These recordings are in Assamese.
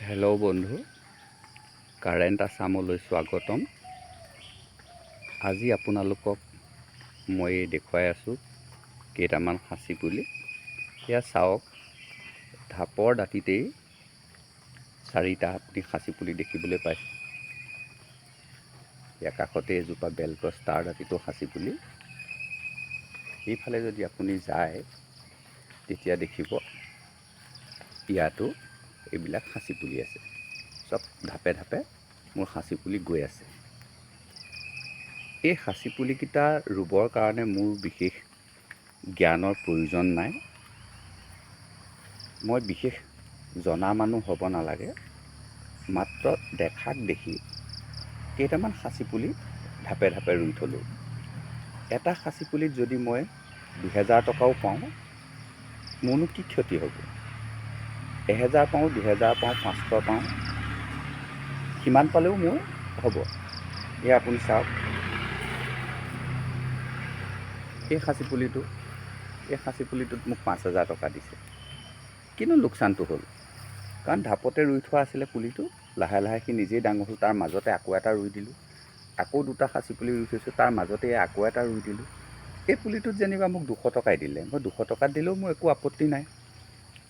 হেল্ল' বন্ধু কাৰেণ্ট আছামলৈ স্বাগতম। আজি আপোনালোকক মই দেখুৱাই আছোঁ কেইটামান সাঁচি পুলি। এয়া চাওক ঢাপৰ দাঁতিতেই চাৰিটা আপুনি সাঁচি পুলি দেখিবলৈ পাইছে। ইয়াৰ কাষতে এজোপা বেলগছ তাৰ দাঁতিটো সাঁচি পুলি। সেইফালে যদি আপুনি যায় তেতিয়া দেখিব ইয়াতো এইবিলাক সাঁচি পুলি আছে। চব ধাপে ধাপে মোৰ সাঁচি পুলি গৈ আছে। এই সাঁচি পুলিকেইটা ৰুবৰ কাৰণে মোৰ বিশেষ জ্ঞানৰ প্ৰয়োজন নাই। মই বিশেষ জনা মানুহ হ'ব নালাগে। মাত্ৰ দেখাক দেখি কেইটামান সাঁচি পুলি ধাপে ধাপে ৰুই থ'লোঁ। এটা সাঁচি পুলিত যদি মই দুহেজাৰ টকাও পাওঁ মোৰনো কি ক্ষতি হ'ব? এহেজাৰ পাওঁ দুহেজাৰ পাওঁ পাঁচশ পাওঁ সিমান পালেও মোৰ হ'ব। এয়া আপুনি চাওক। এই সাঁচি পুলিটো এই সাঁচি পুলিটোত মোক পাঁচ হাজাৰ টকা দিছে। কিন্তু লোকচানটো হ'ল? কাৰণ ঢাপতে ৰুই থোৱা আছিলে পুলিটো লাহে লাহে সি নিজেই ডাঙৰ হ'ল তাৰ মাজতে আকৌ এটা ৰুই দিলোঁ। আকৌ দুটা সাঁচি পুলি ৰুই থৈছোঁ তাৰ মাজতে আকৌ এটা ৰুই দিলোঁ। এই পুলিটোত যেনিবা মোক দুশ টকাই দিলে। মই দুশ টকাত দিলেও মোৰ একো আপত্তি নাই।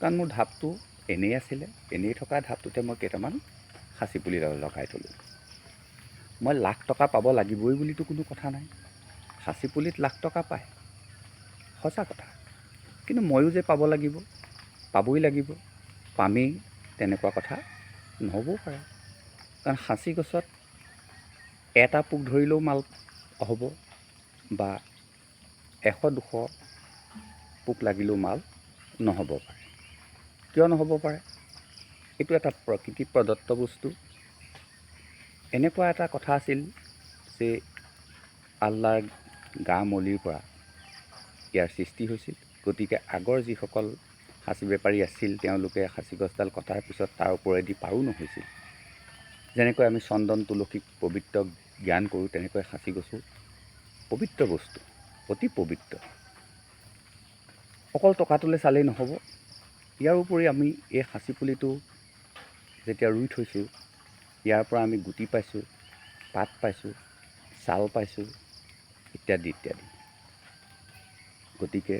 কাৰণ মোৰ ঢাপটো এনেই আছিলে এনেই থকা ঢাপটোতে মই কেইটামান সাঁচি পুলি লগাই থ'লোঁ। মই লাখ টকা পাব লাগিবই বুলিতো কোনো কথা নাই। সাঁচি পুলিত লাখ টকা পায়। সঁচা কথা। কিন্তু ময়ো যে পাব লাগিব পাবই লাগিব পামেই তেনেকুৱা কথা নহ'বও পাৰে। কাৰণ সাঁচি গছত এটা পোক ধৰিলেও মাল হ'ব বা এশ দুশ পোক লাগিলেও মাল নহ'ব পাৰে। কিয় নহ'ব পাৰে? এইটো এটা প্ৰকৃতি প্ৰদত্ত বস্তু। এনেকুৱা এটা কথা আছিল যে আল্লাৰ গা মলিৰ পৰা ইয়াৰ সৃষ্টি হৈছিল। গতিকে আগৰ যিসকল সাঁচি বেপাৰী আছিল, তেওঁলোকে সাঁচি গছডাল কটাৰ পিছত তাৰ ওপৰেদি পাৰো নহৈছিল। যেনেকৈ আমি চন্দন, তুলসীক পবিত্ৰ জ্ঞান কৰোঁ, তেনেকৈ সাঁচি গছো পবিত্ৰ বস্তু, অতি পবিত্ৰ। অকল টকাটোলৈ চালেই নহ'ব। ইয়াৰ উপৰি আমি এই সাঁচি পুলিটো যেতিয়া ৰুই থৈছোঁ ইয়াৰ পৰা আমি গুটি পাইছোঁ পাত পাইছোঁ ছাল পাইছোঁ ইত্যাদি ইত্যাদি। গতিকে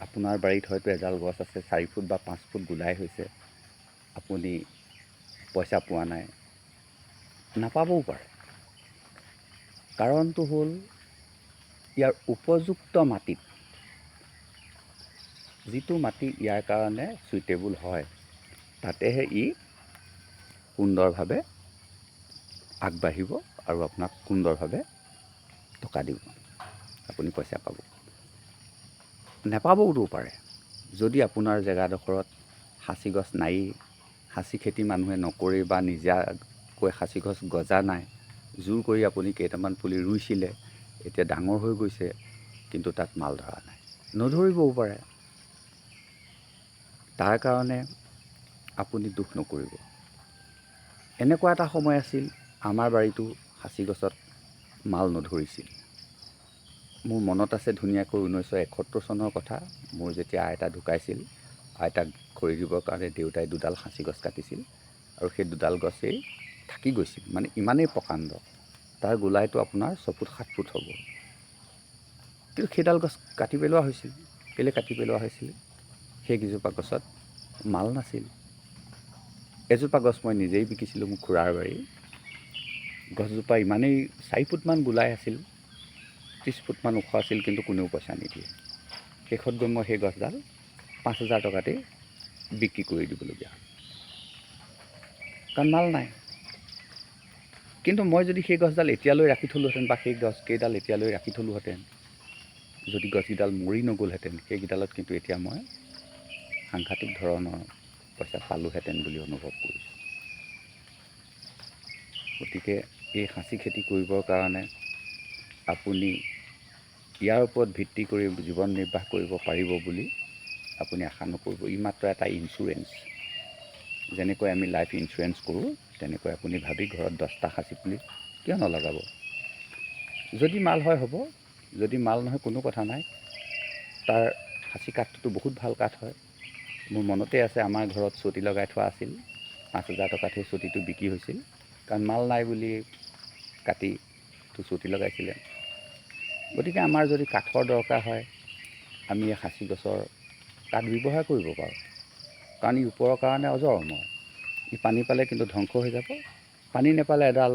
আপোনাৰ বাৰীত হয়তো এডাল গছ আছে চাৰি ফুট বা পাঁচ ফুট গোলাই হৈছে। আপুনি পইচা পোৱা নাই নাপাবও পাৰে। কাৰণটো হ'ল ইয়াৰ উপযুক্ত মাটিত যিটো মাটি ইয়াৰ কাৰণে চুইটেবল হয় তাতেহে ই সুন্দৰভাৱে আগবাঢ়িব আৰু আপোনাক সুন্দৰভাৱে টকা দিব। আপুনি পইচা পাব। নেপাবওতো পাৰে। যদি আপোনাৰ জেগাডোখৰত সাঁচি গছ নায়েই সাঁচি খেতি মানুহে নকৰেই বা নিজাকৈ সাঁচি গছ গজা নাই জোৰ কৰি আপুনি কেইটামান পুলি ৰুইছিলে এতিয়া ডাঙৰ হৈ গৈছে কিন্তু তাত মাল ধৰা নাই। নধৰিবও পাৰে। তাৰ কাৰণে আপুনি দুখ নকৰিব। এনেকুৱা এটা সময় আছিল আমাৰ বাৰীতো সাঁচি গছত মাল নধৰিছিল। মোৰ মনত আছে ধুনীয়াকৈ ঊনৈছশ এসত্তৰ চনৰ কথা। মোৰ যেতিয়া আইতা ঢুকাইছিল আইতাক খৰি দিবৰ কাৰণে দেউতাই দুডাল সাঁচি গছ কাটিছিল আৰু সেই দুডাল গছেই থাকি গৈছিল মানে ইমানেই প্ৰকাণ্ড। তাৰ গোলাইটো আপোনাৰ ছফুট সাত ফুট হ'ব। কিন্তু সেইডাল গছ কাটি পেলোৱা হৈছিল। কেলৈ কাটি পেলোৱা হৈছিল? সেইকেইজোপা গছত মাল নাছিল। এজোপা গছ মই নিজেই বিকিছিলোঁ মোৰ খুৰাৰ বাৰী। গছজোপা ইমানেই চাৰি ফুটমান গোলাই আছিল ত্ৰিছ ফুটমান ওখ আছিল কিন্তু কোনেও পইচা নিদিয়ে। শেষত গৈ মই সেই গছডাল পাঁচ হাজাৰ টকাতেই বিক্ৰী কৰি দিবলগীয়া কাৰণ মাল নাই। কিন্তু মই যদি সেই গছডাল এতিয়ালৈ ৰাখি থলোহেঁতেন বা সেই গছকেইডাল এতিয়ালৈ ৰাখি থলোহেঁতেন যদি গছকেইডাল মৰি নগ'লহেঁতেন সেইকেইডালত কিন্তু এতিয়া মই সাংঘাতিক ধৰণৰ পইচা পালোহেঁতেন বুলি অনুভৱ কৰিছোঁ। গতিকে এই সাঁচি খেতি কৰিবৰ কাৰণে আপুনি ইয়াৰ ওপৰত ভিত্তি কৰি জীৱন নিৰ্বাহ কৰিব পাৰিব বুলি আপুনি আশা নকৰিব। ই মাত্ৰ এটা ইঞ্চুৰেঞ্চ যেনেকৈ আমি লাইফ ইঞ্চুৰেঞ্চ কৰোঁ তেনেকৈ আপুনি ভাবি ঘৰত দহটা সাঁচি পুলি কিয় নলগাব? যদি মাল হয় হ'ব যদি মাল নহয় কোনো কথা নাই। তাৰ সাঁচি কাঠটোতো বহুত ভাল কাঠ হয়। মোৰ মনতে আছে আমাৰ ঘৰত চটি লগাই থোৱা আছিল। পাঁচ হাজাৰ টকাত সেই চুটিটো বিক্ৰী হৈছিল। কাৰণ মাল নাই বুলি কাটি তো চুটি লগাইছিলে। গতিকে আমাৰ যদি কাঠৰ দৰকাৰ হয় আমি এই সাঁচি গছৰ কাঠ ব্যৱহাৰ কৰিব পাৰোঁ। কাৰণ ই ওপৰৰ কাৰণে অজৰ অমৰ ই পানী পালে কিন্তু ধ্বংস হৈ যাব। পানী নেপালে এডাল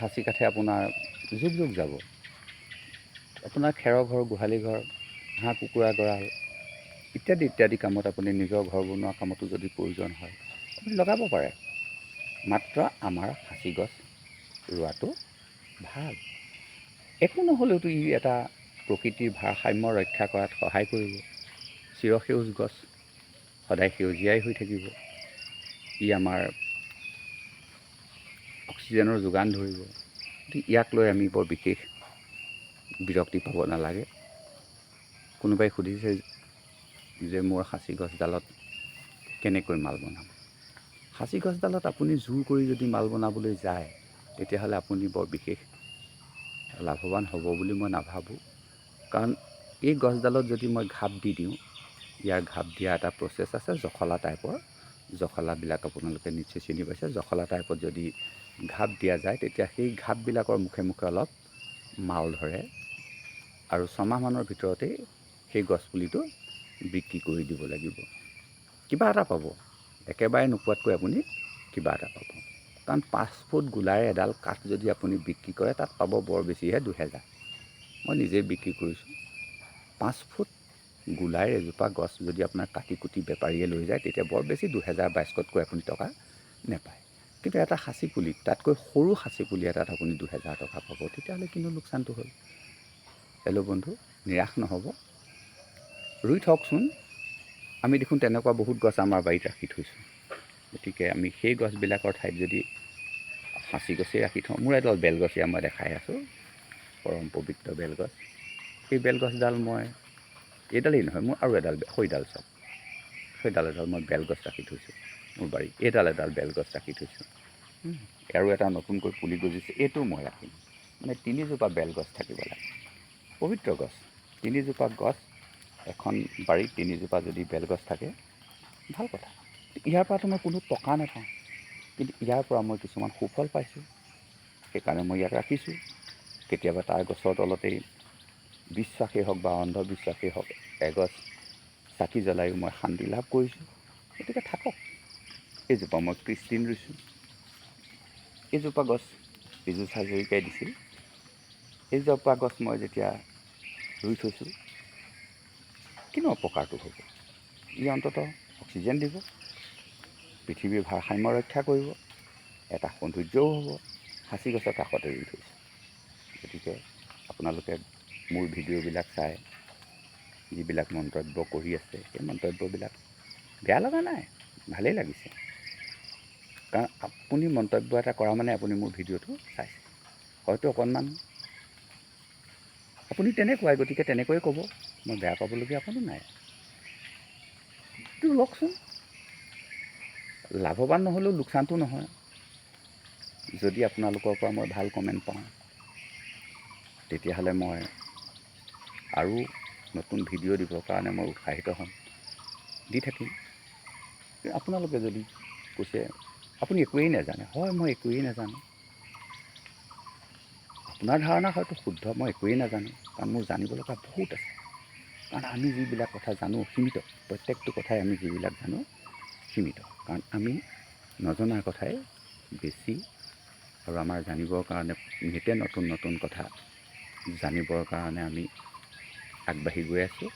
সাঁচি কাঠে আপোনাৰ যুগ যুগ যাব। আপোনাৰ খেৰৰ ঘৰ গোহালি ঘৰ হাঁহ কুকুৰা গঁৰাল ইত্যাদি ইত্যাদি কামত আপুনি নিজৰ ঘৰ বনোৱা কামতো যদি প্ৰয়োজন হয় আপুনি লগাব পাৰে। মাত্ৰ আমাৰ সাঁচি গছ ৰোৱাটো ভাল। একো নহ'লেওতো ই এটা প্ৰকৃতিৰ ভাৰসাম্য ৰক্ষা কৰাত সহায় কৰিব। চিৰসেউজ গছ সদায় সেউজীয়াই হৈ থাকিব। ই আমাৰ অক্সিজেনৰ যোগান ধৰিব। গতিকে ইয়াক লৈ আমি বৰ বিশেষ বিৰক্তি পাব নালাগে। কোনোবাই সুধিছে যে মোৰ সাঁচি গছডালত কেনেকৈ মাল বনাম? সাঁচি গছডালত আপুনি জোৰ কৰি যদি মাল বনাবলৈ যায় তেতিয়াহ'লে আপুনি বৰ বিশেষ লাভৱান হ'ব বুলি মই নাভাবোঁ। কাৰণ এই গছডালত যদি মই ঘাপ দি দিওঁ ইয়াৰ ঘাপ দিয়া এটা প্ৰচেছ আছে জখলা টাইপৰ জখলাবিলাক আপোনালোকে নিশ্চয় চিনি পাইছে। জখলা টাইপত যদি ঘাপ দিয়া যায় তেতিয়া সেই ঘাপবিলাকৰ মুখে মুখে অলপ মাল ধৰে। আৰু ছমাহমানৰ ভিতৰতেই সেই গছপুলিটো বিক্ৰী কৰি দিব লাগিব। কিবা এটা পাব। একেবাৰে নোপোৱাতকৈ আপুনি কিবা এটা পাব। কাৰণ পাঁচ ফুট গোলাৰে এডাল কাঠ যদি আপুনি বিক্ৰী কৰে তাত পাব বৰ বেছিহে দুহেজাৰ। মই নিজেই বিক্ৰী কৰিছোঁ। পাঁচ ফুট গোলাৰে এজোপা গছ যদি আপোনাৰ কাটি কুটি বেপাৰীয়ে লৈ যায় তেতিয়া বৰ বেছি দুহেজাৰ বাইছশতকৈ আপুনি টকা নেপায়। কিন্তু এটা সাঁচি পুলি তাতকৈ সৰু সাঁচি পুলি এটাত আপুনি দুহেজাৰ টকা পাব। তেতিয়াহ'লে কিনো লোকচানটো হ'ল। হেল্ল' বন্ধু নিৰাশ নহ'ব। ৰুই থওকচোন। আমি দেখোন তেনেকুৱা বহুত গছ আমাৰ বাৰীত ৰাখি থৈছোঁ। গতিকে আমি সেই গছবিলাকৰ ঠাইত যদি সাঁচি গছেই ৰাখি থওঁ, মোৰ এডাল বেলগছীয়া মই দেখাই আছোঁ, পৰম পবিত্ৰ বেলগছ। সেই বেলগছডাল মই, এইডালেই নহয়, মোৰ আৰু এডাল, সেইডাল চাওক। সেইডাল এডাল মই বেলগছ ৰাখি থৈছোঁ, মোৰ বাৰীত। এইডাল এডাল বেলগছ ৰাখি থৈছোঁ। আৰু এটা নতুনকৈ পুলি গজিছে, এইটো মই ৰাখিম। মানে তিনিজোপা বেলগছ থাকিব লাগে। পবিত্ৰ গছ, তিনিজোপা গছ এখন বাৰীত তিনিজোপা যদি বেলগছ থাকে ভাল কথা। ইয়াৰ পৰাতো মই কোনো টকা নাপাওঁ কিন্তু ইয়াৰ পৰা মই কিছুমান সুফল পাইছোঁ। সেইকাৰণে মই ইয়াক ৰাখিছোঁ। কেতিয়াবা তাৰ গছৰ তলতেই বিশ্বাসেই হওক বা অন্ধবিশ্বাসেই হওক এগছ চাকি জ্বলাইও মই শান্তি লাভ কৰিছোঁ। গতিকে থাকক। এইজোপা মই ক্ৰিষ্টিন ৰুইছোঁ। এইজোপা গছ বিজু হাজৰিকাই দিছিল। এইজোপা গছ মই যেতিয়া ৰুই থৈছোঁ কিনো অপকাৰটো হ'ব ই অন্ততঃ অক্সিজেন দিব। পৃথিৱীৰ ভাৰসাম্য ৰক্ষা কৰিব। এটা সৌন্দৰ্যও হ'ব। সাঁচি গছৰ কাষতে ৰুই থৈছোঁ। গতিকে আপোনালোকে মোৰ ভিডিঅ'বিলাক চাই, যিবিলাক মন্তব্য কৰি আছে, সেই মন্তব্যবিলাক বেয়া লগা নাই। ভালেই লাগিছে। কাৰণ আপুনি মন্তব্য এটা কৰা মানে আপুনি মোৰ ভিডিঅ'টো চাইছে। হয়তো অকণমান আপুনি তেনেকুৱাই, গতিকে তেনেকৈয়ে ক'ব। মই বেয়া পাবলগীয়া কোনো নাই। এইটো লওকচোন লাভৱান নহ'লেও লোকচানটো নহয়। যদি আপোনালোকৰ পৰা মই ভাল কমেণ্ট পাওঁ তেতিয়াহ'লে মই আৰু নতুন ভিডিঅ' দিবৰ কাৰণে মই উৎসাহিত হ'ম। দি থাকিম। আপোনালোকে যদি কৈছে আপুনি একোৱেই নাজানে। হয় মই একোৱেই নাজানো। আপোনাৰ ধাৰণা হয়তো শুদ্ধ মই একোৱেই নাজানো। কাৰণ মোৰ জানিব লগা বহুত আছে। কাৰণ আমি যিবিলাক কথা জানো সীমিত। প্ৰত্যেকটো কথাই আমি যিবিলাক জানো সীমিত। কাৰণ আমি নজনাৰ কথাই বেছি আৰু আমাৰ জানিবৰ কাৰণে নিতে নতুন নতুন কথা জানিবৰ কাৰণে আমি আগবাঢ়ি গৈ আছোঁ।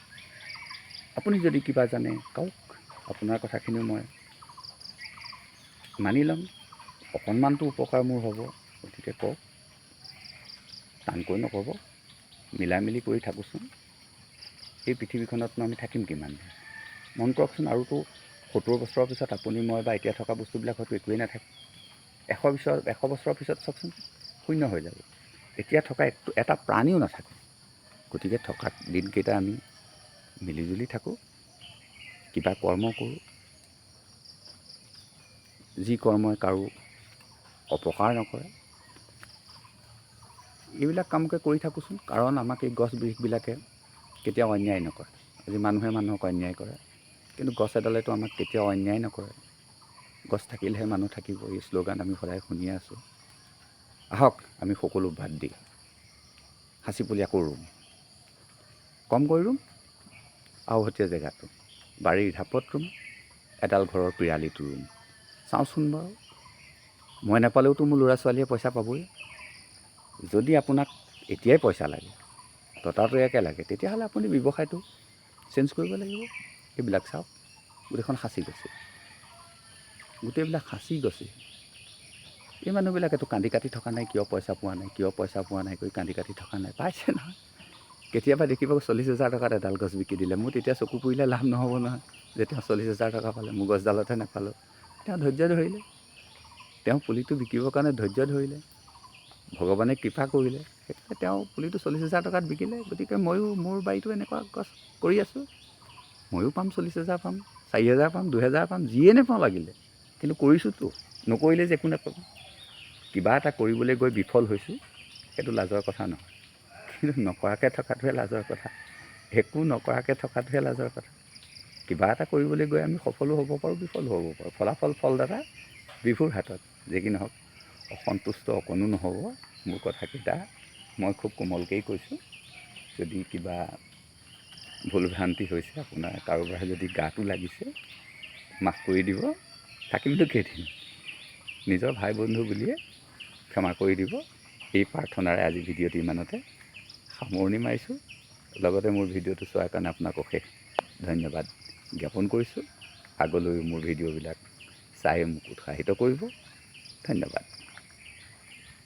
আপুনি যদি কিবা জানে কওক। আপোনাৰ কথাখিনিও মই মানি ল'ম। অকণমানটো উপকাৰ মোৰ হ'ব গতিকে কওক। টানকৈ নক'ব। মিলাই মিলি কৰি থাকোঁচোন। এই পৃথিৱীখনতনো আমি থাকিম কিমান? দিন মন কৰকচোন আৰুতো সত্তৰ বছৰৰ পিছত আপুনি মই বা এতিয়া থকা বস্তুবিলাক হয়তো একোৱেই নাথাকে। এশ বছৰ এশ বছৰৰ পিছত চাওকচোন শূন্য হৈ যাব। এতিয়া থকা একো- এটা প্ৰাণীও নাথাকে। গতিকে থকা দিনকেইটা আমি মিলিজুলি থাকোঁ কিবা কৰ্ম কৰোঁ। যি কৰ্মই কাৰো অপকাৰ নকৰে। এইবিলাক কামকে কৰি থাকোঁচোন কাৰণ আমাক এই গছ বৃক্ষবিলাকে কেতিয়াও অন্যায় নকৰে। আজি মানুহে মানুহক অন্যায় কৰে কিন্তু গছ এডালেতো আমাক কেতিয়াও অন্যায় নকৰে। গছ থাকিলেহে মানুহ থাকিব এই শ্লোগান আমি সদায় শুনিয়ে আছোঁ। আহক আমি সকলো বাদ দি সাঁচি পুলি আকৌ ৰুম। কমকৈ ৰুম আওহতীয়া জেগাটো। বাৰীৰ ঢাপত ৰুম এডাল ঘৰৰ পিৰালিটো ৰুম। চাওঁচোন বাৰু মই নাপালেওতো মোৰ ল'ৰা ছোৱালীয়ে পইচা পাবই। যদি আপোনাক এতিয়াই পইচা লাগে ততাতৈয়াকৈ লাগে? তেতিয়াহ'লে আপুনি ব্যৱসায়টো চেঞ্জ কৰিব লাগিব। এইবিলাক চাওক, গোটেইখন সাঁচি গৈছে। গোটেইবিলাক সাঁচি গৈছে। এই মানুহবিলাকেতো কান্দি কাটি থকা নাই, কিয় পইচা পোৱা নাই, কিয় পইচা পোৱা নাই কৰি কান্দি কাটি থকা নাই, পাইছে নহয়। কেতিয়াবা দেখিব চল্লিছ হাজাৰ টকাত এডাল গছ বিকি দিলে। মোৰ তেতিয়া চকু পৰিলে লাভ নহ'ব নহয়। যে তেওঁ চল্লিছ হাজাৰ টকা পালে, মোৰ গছডালতহে নাপালোঁ। তেওঁ ধৈৰ্য ধৰিলে। তেওঁ পুলিটো বিকিবৰ কাৰণে ধৈৰ্য ধৰিলে। ভগৱানে কৃপা কৰিলে। সেইকাৰণে তেওঁ পুলিটো চল্লিছ হাজাৰ টকাত বিকিলে গতিকে ময়ো মোৰ বাৰীটো এনেকুৱা গছ কৰি আছোঁ। ময়ো পাম চল্লিছ হাজাৰ পাম চাৰি হাজাৰ পাম দুহেজাৰ পাম যিয়ে নেপাওঁ লাগিলে। কিন্তু কৰিছোঁতো নকৰিলে যে একো নাপাব। কিবা এটা কৰিবলৈ গৈ বিফল হৈছোঁ সেইটো লাজৰ কথা নহয়। কিন্তু নকৰাকৈ থকাটোহে লাজৰ কথা। একো নকৰাকৈ থকাটোহে লাজৰ কথা। কিবা এটা কৰিবলৈ গৈ আমি সফলো হ'ব পাৰোঁ বিফলো হ'ব পাৰোঁ। ফলাফল ফলদাতা বিভুৰ হাতত। যি কি নহওক অসন্তুষ্ট অকণো নহ'ব মোৰ কথাকেইটা মই খুব কোমলকেই কৈছোঁ। যদি কিবা ভুল ভ্ৰান্তি হৈছে, আপোনাৰ কাৰোবাৰ যদি গাটো লাগিছে, মাফ কৰি দিব। থাকিমতো কেইদিন। নিজৰ ভাই বন্ধু বুলিয়ে ক্ষমা কৰি দিব। এই প্ৰাৰ্থনাৰে আজি ভিডিঅ'টো ইমানতে। সামৰণি মাৰিছোঁ। লগতে মোৰ ভিডিঅ'টো চোৱাৰ কাৰণে আপোনাক অশেষ ধন্যবাদ জ্ঞাপন কৰিছোঁ। আগলৈও মোৰ ভিডিঅ'বিলাক চাই মোক উৎসাহিত কৰিব। ধন্যবাদ।